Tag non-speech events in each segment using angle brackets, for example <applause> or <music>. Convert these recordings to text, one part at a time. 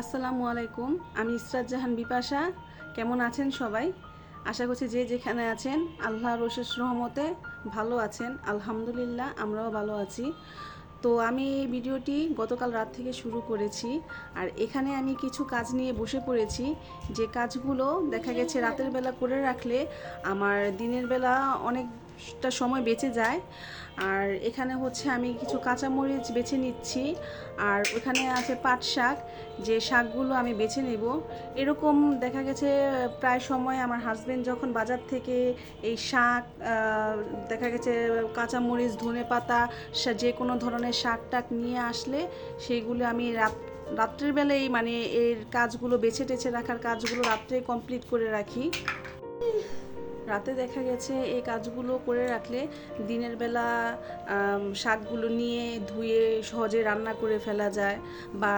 আসসালামু আলাইকুম, আমি ইসরাত জাহান বিপাশা। কেমন আছেন সবাই? আশা করছি যে যেখানে আছেন আল্লাহ রশেষ রহমতে ভালো আছেন। আলহামদুলিল্লাহ, আমরাও ভালো আছি। তো আমি এই ভিডিওটি গতকাল রাত থেকে শুরু করেছি আর এখানে আমি কিছু কাজ নিয়ে বসে পড়েছি। যে কাজগুলো দেখা গেছে রাতের বেলা করে রাখলে আমার দিনের বেলা অনেকটা সময় বেঁচে যায়। আর এখানে হচ্ছে আমি কিছু কাঁচামরিচ বেছে নিচ্ছি। আর ওখানে আছে পাট শাক, যে শাকগুলো আমি বেছে নেব। এরকম দেখা গেছে প্রায় সময় আমার হাজবেন্ড যখন বাজার থেকে এই শাক দেখা গেছে কাঁচামরিচ, ধনে পাতা যে কোনো ধরনের শাক টাক নিয়ে আসলে সেইগুলো আমি রাত, রাত্রের বেলায় মানে এর কাজগুলো, বেছে টেছে রাখার কাজগুলো রাত্রে কমপ্লিট করে রাখি। রাতে দেখা গেছে এই কাজগুলো করে রাখলে দিনের বেলা শাকগুলো নিয়ে ধুয়ে সহজে রান্না করে ফেলা যায় বা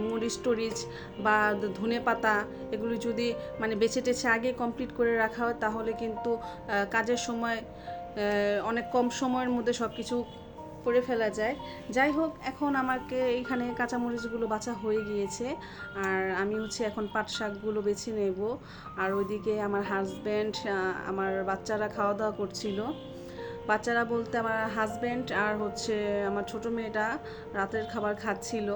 মরিচ টরিচ বা ধনে পাতা এগুলো যদি মানে বেছে টেছে আগে কমপ্লিট করে রাখা হয় তাহলে কিন্তু কাজের সময় অনেক কম সময়ের মধ্যে সব কিছু করে ফেলা যায়। যাই হোক, এখন আমাকে এখানে কাঁচামরিচগুলো বাছা হয়ে গিয়েছে। আর আমি হচ্ছে এখন পাট শাকগুলো বেছে নেব। আর ওইদিকে আমার হাজব্যান্ড আমার বাচ্চারা খাওয়া দাওয়া করছিল। বাচ্চারা বলতে আমার হাজব্যান্ড আর হচ্ছে আমার ছোট মেয়েটা রাতের খাবার খাচ্ছিল।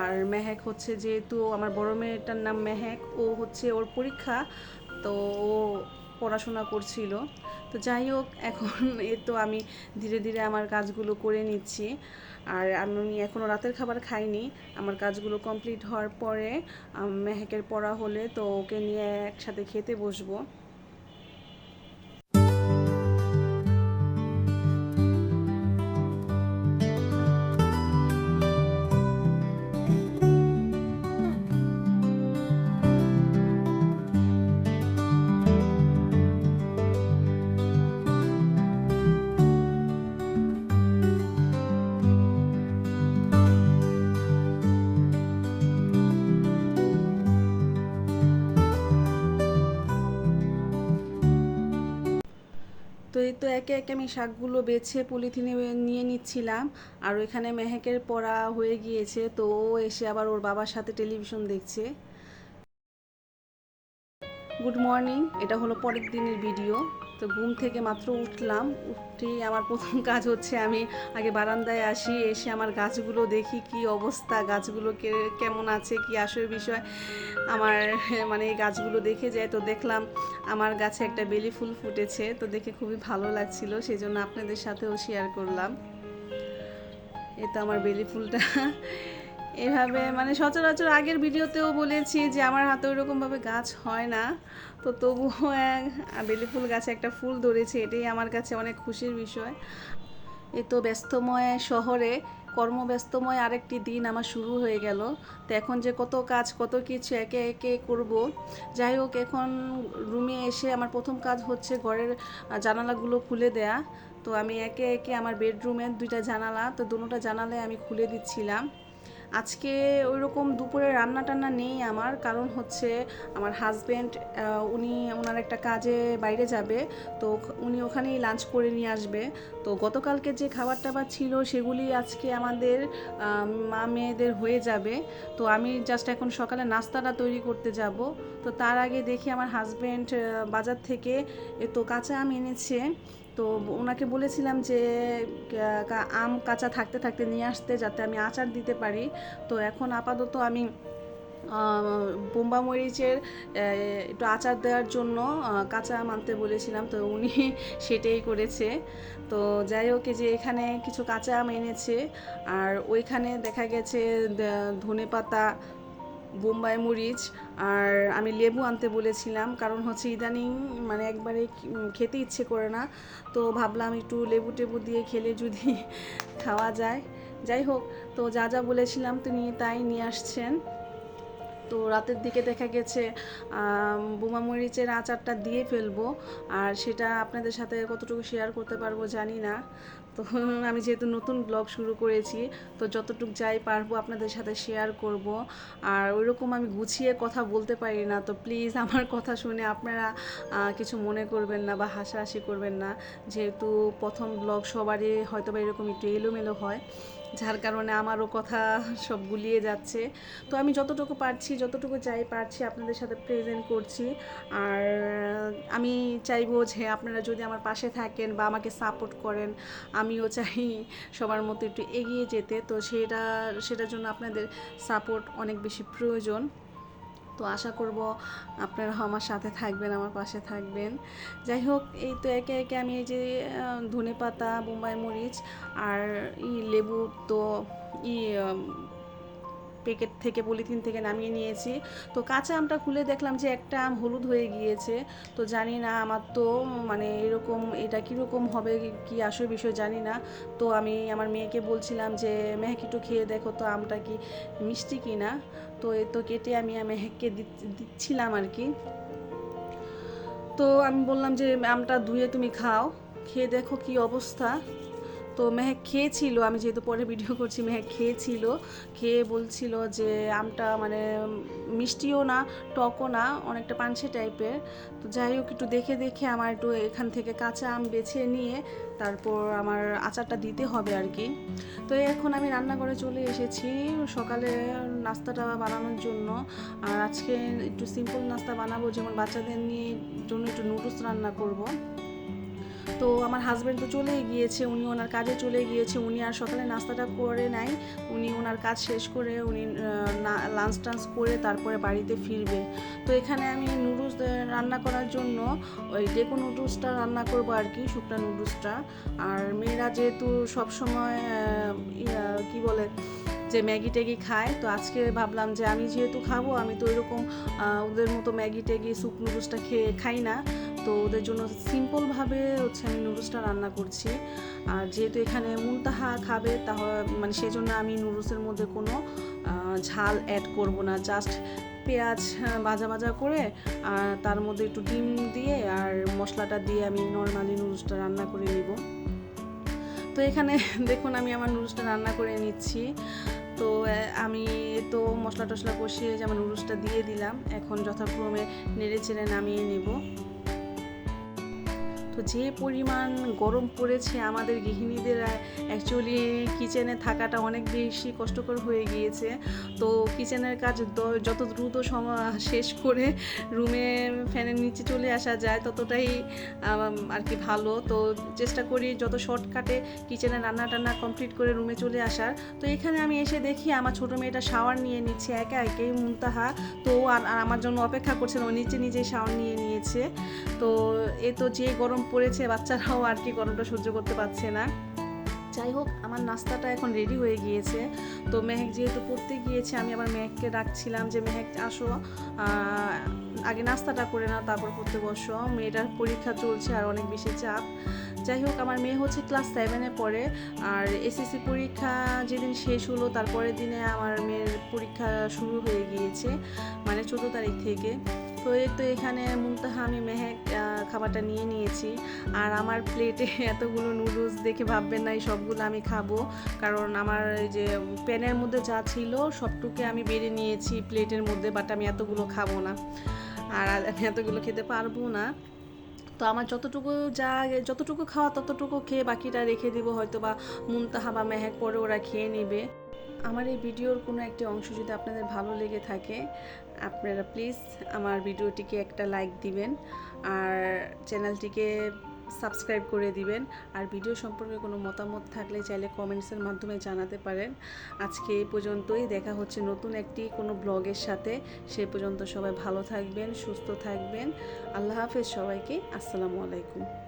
আর মেহেক হচ্ছে যেহেতু আমার বড় মেয়েটার নাম মেহেক, ও হচ্ছে ওর পরীক্ষা, তো ও পড়াশোনা করছিল। তো যাই হোক, এখন <laughs> এ তো আমি ধীরে ধীরে আমার কাজগুলো করে নিচ্ছি। আর আমি এখনও রাতের খাবার খাইনি। আমার কাজগুলো কমপ্লিট হওয়ার পরে মেহেকের পড়া হলে তো ওকে নিয়ে একসাথে খেতে বসবো। এই তো একে একে আমি শাকগুলো বেছে পলিথিনে নিয়ে নিচ্ছিলাম। আর ওইখানে মেহেকের পড়া হয়ে গিয়েছে, তো ও এসে আবার ওর বাবার সাথে টেলিভিশন দেখছে। গুড মর্নিং, এটা হলো পরের দিনের ভিডিও। তো ঘুম থেকে মাত্র উঠলাম, উঠেই আমার প্রথম <laughs> কাজ হচ্ছে আমি আগে বারান্দায় আসি, এসে আমার গাছগুলো দেখি কি অবস্থা গাছগুলো কে কেমন আছে, কি আসল বিষয়। আমার <laughs> মানে এই গাছগুলো দেখে যায় তো দেখলাম আমার গাছে একটা বেলি ফুল ফুটেছে, তো দেখে খুবই ভালো লাগছিল সেই জন্য আপনাদের সাথেও শেয়ার করলাম। এ তো আমার বেলি ফুলটা। <laughs> এভাবে মানে সচরাচর আগের ভিডিওতেও বলেছি যে আমার হাতে ওইরকমভাবে গাছ হয় না। তো তবুও বেলি ফুল গাছে একটা ফুল ধরেছে, এটাই আমার কাছে অনেক খুশির বিষয়। এ তো ব্যস্তময় শহরে, কর্মব্যস্তময় আরেকটি দিন আমার শুরু হয়ে গেল। তো এখন যে কত কাজ, কত কিছু একে একে করব, যাই হোক, এখন রুমে এসে আমার প্রথম কাজ হচ্ছে ঘরের জানালাগুলো খুলে দেয়া। তো আমি একে একে আমার বেডরুমের দুইটা জানালা, তো দুটোটা জানালে আমি খুলে দিচ্ছিলাম। আজকে ওই রকম দুপুরে রান্না টান্না নেই আমার। কারণ হচ্ছে আমার হাজব্যান্ড উনি ওনার একটা কাজে বাইরে যাবে। তো উনি ওখানেই লাঞ্চ করে নিয়ে আসবে। তো গতকালকে যে খাবার টাবার ছিল সেগুলি আজকে আমাদের মা মেয়েদের হয়ে যাবে। তো আমি জাস্ট এখন সকালে নাস্তাটা তৈরি করতে যাব। তো তার আগে দেখি আমার হাজব্যান্ড বাজার থেকে তো কাঁচা আম এনেছে। তো ওনাকে বলেছিলাম যে আম কাঁচা থাকতে থাকতে নিয়ে আসতে যাতে আমি আচার দিতে পারি। তো এখন আপাতত আমি বোম্বা মরিচের একটু আচার দেওয়ার জন্য কাঁচা আম আনতে বলেছিলাম। তো উনি <laughs> সেটাই করেছে। তো যাই হোক যে এখানে কিছু কাঁচা আম এনেছে। আর ওইখানে দেখা গেছে ধনে পাতা বোম্বাই মরিচ আর আমি লেবু আনতে বলেছিলাম, কারণ হচ্ছে ইদানিং মানে একবারে খেতে ইচ্ছে করে না। তো ভাবলাম একটু লেবু টেবু দিয়ে খেলে যদি <laughs> খাওয়া যায়। যাই হোক, তো যা যা বলেছিলাম তিনি তাই নিয়ে আসছেন। তো রাতের দিকে দেখা গেছে বোমা মরিচের আচারটা দিয়ে ফেলব, আর সেটা আপনাদের সাথে কতটুকু শেয়ার করতে পারব জানি না। তো <laughs> আমি যেহেতু নতুন ব্লগ শুরু করেছি, তো যতটুক যাই পারব আপনাদের সাথে শেয়ার করব। আর ওইরকম আমি গুছিয়ে কথা বলতে পারি না, তো প্লিজ <laughs> আমার কথা শুনে আপনারা কিছু মনে করবেন না বা হাসাহাসি করবেন না। যেহেতু প্রথম ব্লগ সবারই হয়তো বা এরকম একটু এলোমেলো হয়, যার কারণে আমারও কথা <laughs> সব গুলিয়ে যাচ্ছে। তো আমি যতটুকু পারছি, যতটুকু চাই পারছি আপনাদের সাথে প্রেজেন্ট করছি। আর আমি চাইব যে আপনারা যদি আমার পাশে থাকেন বা আমাকে সাপোর্ট করেন আমিও চাই সবার মতো একটু এগিয়ে যেতে। তো সেটা, সেটার জন্য আপনাদের সাপোর্ট অনেক বেশি প্রয়োজন। তো আশা করব আপনারা আমার সাথে থাকবেন, আমার পাশে থাকবেন। যাই হোক, এই তো একে একে আমি এই যে ধনে পাতা বোম্বাই মরিচ আর ই লেবু তো ই প্যাকেট থেকে পলিথিন থেকে নামিয়ে নিয়েছি। তো কাঁচা আমটা খুলে দেখলাম যে একটা আম হলুদ হয়ে গিয়েছে। তো জানি না আমার তো মানে এরকম এটা কীরকম হবে, কি আসল বিষয় জানি না। তো আমি আমার মেয়েকে বলছিলাম যে, মেহেক, একটু খেয়ে দেখো তো আমটা কি মিষ্টি কি না তো এ তো কেটে আমি মেহেককে দিচ্ছিলাম আর কি। তো আমি বললাম যে, আমটা ধুয়ে তুমি খাও, খেয়ে দেখো কি অবস্থা। তো মেহেক খেয়েছিল, আমি যেহেতু পরে ভিডিও করছি, মেহেক খেয়েছিল, খেয়ে বলছিল যে আমটা মানে মিষ্টিও না, টকও না, অনেকটা পানসে টাইপের তো যাই হোক, একটু দেখে দেখে আমার একটু এখান থেকে কাঁচা আম বেছে নিয়ে তারপর আমার আচারটা দিতে হবে আর কি। তো এখন আমি রান্নাঘরে চলে এসেছি, সকালে নাস্তাটা বানানোর জন্য। আর আজকে একটু সিম্পল নাস্তা বানাবো, যেমন বাচ্চাদের নিয়ে জন্য একটু নুডলস রান্না করব। তো আমার হাজব্যান্ড তো চলেই গিয়েছে, উনি ওনার কাজে চলে গিয়েছে, উনি আর সকালে নাস্তাটা করে নাই, উনি ওনার কাজ শেষ করে উনি লাঞ্চ টাঞ্চ করে তারপরে বাড়িতে ফিরবে। তো এখানে আমি নুডলস রান্না করার জন্য ওই ডেকো নুডলসটা রান্না করব আর কি, শুকনা নুডলসটা আর মেয়েরা যেহেতু সবসময় কি বলে, যে ম্যাগি ট্যাগি খায়, তো আজকে ভাবলাম যে আমি যেহেতু খাব, আমি তো এরকম ওদের মতো ম্যাগি ট্যাগি স্যুপ নুডলসটা খেয়ে খাই না। তো ওদের জন্য সিম্পলভাবে হচ্ছে আমি নুডলসটা রান্না করছি। আর যেহেতু এখানে মুনতাহা খাবে, তাহলে মানে সেজন্য আমি নুডলসের মধ্যে কোনো ঝাল অ্যাড করব না। জাস্ট পেঁয়াজ ভাজা ভাজা করে, আর তার মধ্যে একটু ডিম দিয়ে আর মশলাটা দিয়ে আমি নর্মালি নুডলসটা রান্না করে নিব। তো এখানে <laughs> দেখুন আমি আমার নুডলসটা রান্না করে নিচ্ছি। তো আমি তো মশলা টশলা কষিয়ে যে আমার নুডলসটা দিয়ে দিলাম, এখন যথাক্রমে নেড়ে চেড়ে নামিয়ে নেব। তো যে পরিমাণ গরম পড়েছে আমাদের গৃহিণীদের অ্যাকচুয়ালি কিচেনে থাকাটা অনেক বেশি কষ্টকর হয়ে গিয়েছে। তো কিচেনের কাজ যত দ্রুত শেষ করে রুমে ফ্যানের নিচে চলে আসা যায়, ততটাই আর কি ভালো। তো চেষ্টা করি যত শর্টকাটে কিচেনে রান্না টান্না কমপ্লিট করে রুমে চলে আসার। তো এখানে আমি এসে দেখি আমার ছোটো মেয়েটা শাওয়ার নিয়ে নিচ্ছে, একা একাই মুনতাহা। তো আর আমার জন্য অপেক্ষা করছে না, ও নিচে নিজেই শাওয়ার নিয়ে নিয়েছে। তো এ তো যে গরম পড়েছে, বাচ্চারাও আর কি গরমটা সহ্য করতে পারছে না। যাই হোক, আমার নাস্তাটা এখন রেডি হয়ে গিয়েছে। তো মেহেক যেহেতু পড়তে গিয়েছে, আমি আবার মেহেককে ডাকছিলাম যে, মেহেক, আসো। আগে নাস্তাটা করে নাও, তারপর পড়তে বসো। মেয়েটার পরীক্ষা চলছে আর অনেক বেশি চাপ। যাই হোক, আমার মেয়ে হচ্ছে ক্লাস সেভেনে পড়ে। আর এসএসসি পরীক্ষা যেদিন শেষ হলো, তারপরের দিনে আমার মেয়ের পরীক্ষা শুরু হয়ে গিয়েছে মানে চোদ্দ তারিখ থেকে। তো এই তো এখানে মুনতাহা আমি মেহেক খাবারটা নিয়ে নিয়েছি। আর আমার প্লেটে এতগুলো নুডলস দেখে ভাববেন না, এই সবগুলো আমি খাব। কারণ আমার এই যে প্যানের মধ্যে যা ছিল সবটুকু আমি বেড়ে নিয়েছি প্লেটের মধ্যে বাট আমি এতগুলো খাব না। আর আমি এতগুলো খেতে পারব না। তো আমার যতটুকু যা, যতটুকু খাওয়া ততটুকু খেয়ে বাকিটা রেখে দিব, হয়তো বা মুনতাহা বা মেহেক পরে ওরা খেয়ে নেবে। আমার এই ভিডিওর কোনো একটি অংশ যদি আপনাদের ভালো লেগে থাকে আপনারা প্লিজ আমার ভিডিওটিকে একটা লাইক দিবেন আর চ্যানেলটিকে সাবস্ক্রাইব করে দিবেন। আর ভিডিও সম্পর্কে কোনো মতামত থাকলে চাইলে কমেন্টসের মাধ্যমে জানাতে পারেন। আজকে এই পর্যন্তই, দেখা হচ্ছে নতুন একটি কোনো ব্লগের সাথে। সে পর্যন্ত সবাই ভালো থাকবেন, সুস্থ থাকবেন। আল্লাহ হাফেজ সবাইকে, আসসালামু আলাইকুম।